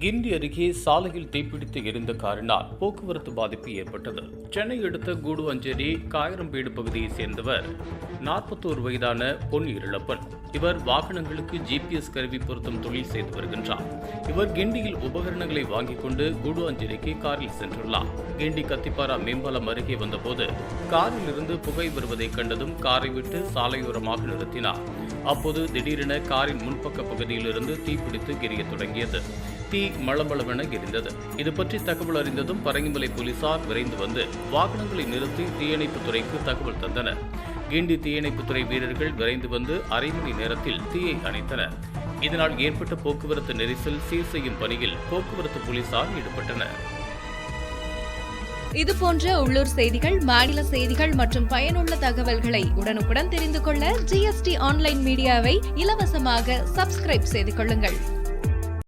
கிண்டி அருகே சாலையில் தீப்பிடித்து எரிந்த காரினால் போக்குவரத்து பாதிப்பு ஏற்பட்டது. சென்னை அடுத்த கூடு அஞ்சேரி காயரம்பேடு பகுதியைச் சேர்ந்தவர். நாற்பத்தோரு வயதான பொன் இருளப்பன். இவர் வாகனங்களுக்கு ஜிபிஎஸ் கருவி பொருத்தும் தொழில் செய்து வருகின்றார். இவர் கிண்டியில் உபகரணங்களை வாங்கிக் கொண்டு குடு அஞ்சேரிக்கு காரில் சென்றுள்ளார். கிண்டி கத்திப்பாரா மேம்பாலம் அருகே வந்தபோது காரில் இருந்து புகை வருவதை கண்டதும் காரை விட்டு சாலையோரமாக நிறுத்தினார். அப்போது திடீரென காரின் முன்பக்க பகுதியிலிருந்து தீப்பிடித்து எரியத் தொடங்கியது. தீ மளமளவென எரிந்தது. இது பற்றி தகவல் அறிந்ததும் பரங்கிமலை போலீசார் விரைந்து வந்து வாகனங்களை நிறுத்தி தீயணைப்புத் துறைக்கு தகவல் தந்தனர். கிண்டி தீயணைப்புத்துறை வீரர்கள் விரைந்து வந்து அரை மணி நேரத்தில் தீயை அணைத்தனர். இதனால் ஏற்பட்ட போக்குவரத்து நெரிசல் சீர் செய்யும் பணியில் போக்குவரத்து போலீசார் ஈடுபட்டனர். இது போன்ற உள்ளூர் செய்திகள் மாநில செய்திகள் மற்றும் பயனுள்ள தகவல்களை உடனுக்குடன் தெரிந்து கொள்ள ஜிஎஸ்டி ஆன்லைன் மீடியாவை இலவசமாக சப்ஸ்கிரைப் செய்து கொள்ளுங்கள்.